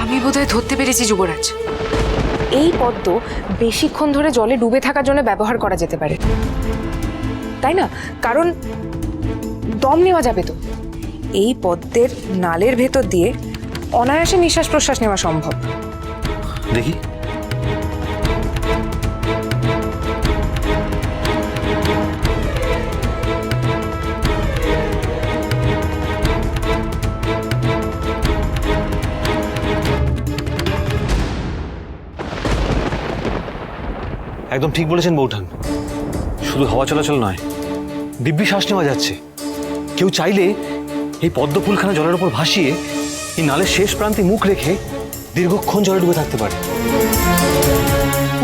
আমি বোধহয় ধরতে পেরেছি, যুবরাজ। এই পদ্ম বেশিক্ষণ ধরে জলে ডুবে থাকার জন্য ব্যবহার করা যেতে পারে। তাই না? কারণ দম নেওয়া যাবে তো। এই পদ্মের নালের ভেতর দিয়ে অনায়াসে নিঃশ্বাস প্রশ্বাস নেওয়া সম্ভব। দেখি। একদম ঠিক বলেছেন বৌঠান। শুধু হাওয়া চলাচল নয় দিব্যি শ্বাস নেওয়া যাচ্ছে। কেউ চাইলে এই পদ্ম ফুলখানা জলের ওপর ভাসিয়ে এই নালের শেষ প্রান্তে মুখ রেখে দীর্ঘক্ষণ জলে ডুবে থাকতে পারে।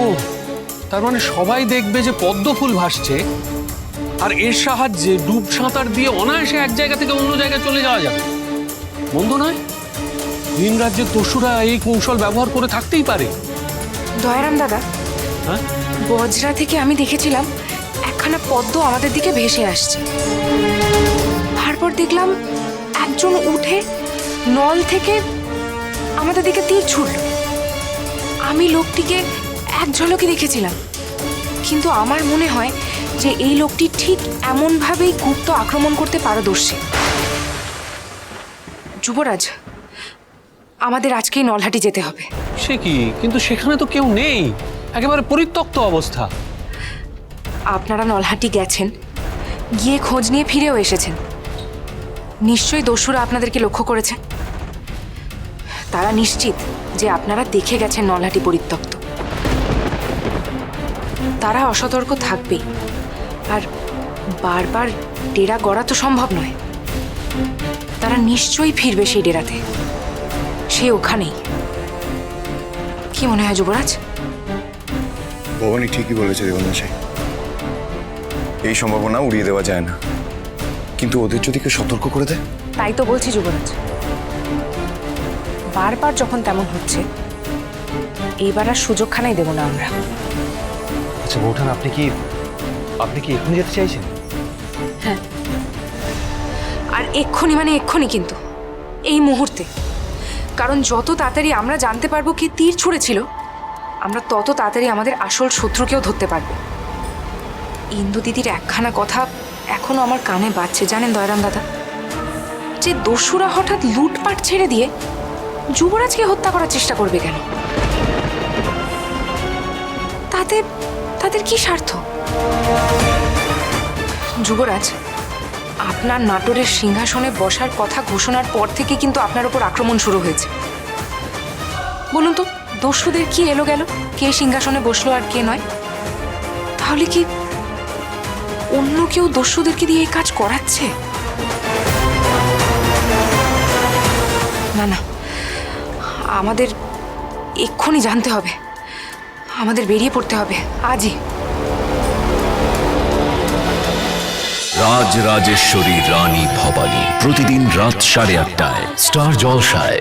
ও তার মানে সবাই দেখবে যে পদ্ম ফুল ভাসছে আর এর সাহায্যে ডুব সাঁতার দিয়ে অনায়াসে এক জায়গা থেকে অন্য জায়গায় চলে যাওয়া যাবে। মন্দ নয়? ভিন রাজ্যের দস্যুরা এই কৌশল ব্যবহার করে থাকতেই পারে। দয়ারাম দাদা। হ্যাঁ? বজরা থেকে আমি দেখেছিলাম একখানা পদ্ম আমাদের দিকে ভেসে আসছে। তারপর দেখলাম একজন উঠে নল থেকে আমাদের দিকে তীর ছুড়ল। আমি লোকটিকে এক ঝলকে দেখেছিলাম, কিন্তু আমার মনে হয় যে এই লোকটি ঠিক এমনভাবেই গুপ্ত আক্রমণ করতে পারদর্শী। যুবরাজ, আমাদের আজকেই নলহাটি যেতে হবে। সে কি? কিন্তু সেখানে তো কেউ নেই। একেবারে পরিত্যক্ত অবস্থা। আপনারা নলহাটি গেছেন, গিয়ে খোঁজ নিয়ে ফিরেও এসেছেন। নিশ্চয়ই দস্যুরা আপনাদেরকে লক্ষ্য করেছে। তারা নিশ্চিত যে আপনারা দেখে গেছেন নলহাটি পরিত্যক্ত। তারা অসতর্ক থাকবেই। আর বারবার ডেরা গড়া তো সম্ভব নয়। তারা নিশ্চয়ই ফিরবে সেই ডেরাতে। সে ওখানেই। কি মনে হয় যুবরাজ? ভবানী ঠিকই বলেছে দেবনাশাই এই সম্ভাবনা উড়িয়ে দেওয়া যায় না। কিন্তু ওদের যদি কেউ সতর্ক করে দেয়? তাই তো বলছি যুবরাজ। বারবার যখন তেমন হচ্ছে এইবার আর সুযোগখানাই দেব না আমরা। আচ্ছা বৌঠান আপনি কি আপনি কি এখনই যেতে চাইছেন? হ্যাঁ। আর এক্ষুনি মানে এক্ষুনি কিন্তু এই মুহূর্তে। কারণ যত তাড়াতাড়ি আমরা জানতে পারব কে তীর ছুঁড়েছিল আমরা তত তাড়াতাড়ি আমাদের আসল শত্রুকেও ধরতে পারব। ইন্দু দিদির একখানা কথা এখনও আমার কানে বাজছে, জানেন দয়রাম দাদা? যে দস্যুরা হঠাৎ লুটপাট ছেড়ে দিয়ে যুবরাজকে হত্যা করার চেষ্টা করবে কেন? তাতে, তাদের কি স্বার্থ? যুবরাজ, আপনার নাটোরের সিংহাসনে বসার কথা ঘোষণার পর থেকে কিন্তু আপনার উপর আক্রমণ শুরু হয়েছে। বলুন তো, দস্যুদের কি এলো গেল? কে সিংহাসনে বসল আর কে নয়? তাহলে কি অন্য কেউ দস্যুদেরকে দিয়ে এই কাজ করাচ্ছে? না না, আমাদের এক্ষুনি জানতে হবে। আমাদের বেরিয়ে পড়তে হবে, আজই। রাজ রাজেশ্বরী রানী ভবানী প্রতিদিন রাত সাড়ে আটটায়, স্টার জলসায়।